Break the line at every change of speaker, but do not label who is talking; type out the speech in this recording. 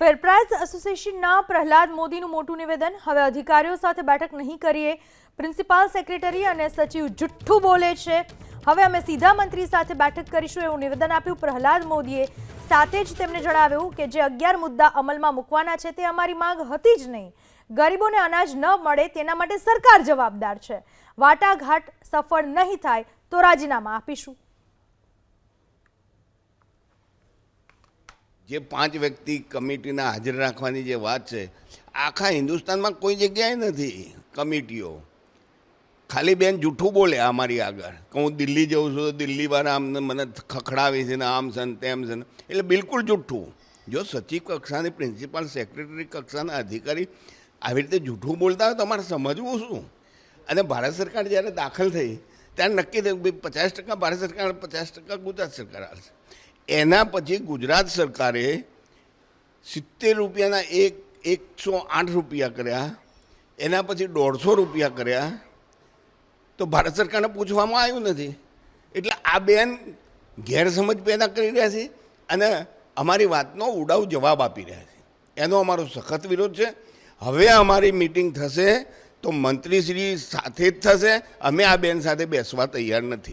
ફેરપ્રાઇઝ એસોસિએશનના પ્રહલાદ મોદીનું મોટું નિવેદન. હવે અધિકારીઓ સાથે બેઠક નહીં કરીએ. પ્રિન્સિપાલ સેક્રેટરી અને સચિવ જુઠ્ઠું બોલે છે. હવે અમે સીધા મંત્રી સાથે બેઠક કરીશું એવું નિવેદન આપ્યું પ્રહલાદ મોદીએ. સાથે જ તેમણે જણાવ્યું કે જે અગિયાર મુદ્દા અમલમાં મૂકવાના છે તે અમારી માંગ હતી જ નહીં. ગરીબોને અનાજ ન મળે તેના માટે સરકાર જવાબદાર છે. વાટાઘાટ સફળ નહીં થાય તો રાજીનામા આપીશું.
જે પાંચ વ્યક્તિ કમિટીના હાજર રાખવાની જે વાત છે, આખા હિન્દુસ્તાનમાં કોઈ જગ્યાએ નથી કમિટીઓ. ખાલી બેન જૂઠું બોલે અમારી આગળ, કે હું દિલ્હી જઉં છું તો દિલ્હીવાળા આમ મને ખખડાવી છે ને આમ છે ને તેમ છે ને, એટલે બિલકુલ જૂઠું જો સચિવ કક્ષાની પ્રિન્સિપાલ, સેક્રેટરી કક્ષાના અધિકારી આવી રીતે જૂઠું બોલતા હોય તો તમારે સમજવું શું? અને ભારત સરકાર જ્યારે દાખલ થઈ, ત્યારે નક્કી થયું પચાસ ટકા ભારત સરકાર, પચાસ ટકા ગુજરાત સરકાર હાલશે. એના પછી ગુજરાત સરકારે સિત્તેર રૂપિયાના એક, એકસો આઠ રૂપિયા કર્યા, એના પછી દોઢસો રૂપિયા કર્યા, તો ભારત સરકારને પૂછવામાં આવ્યું નથી. એટલે આ બેન ગેરસમજ પેદા કરી રહ્યા છે અને અમારી વાતનો ઉડાવ જવાબ આપી રહ્યા છે. એનો અમારો સખત વિરોધ છે. હવે અમારી મિટિંગ થશે તો મંત્રીશ્રી સાથે જ થશે. અમે આ બેન સાથે બેસવા તૈયાર નથી.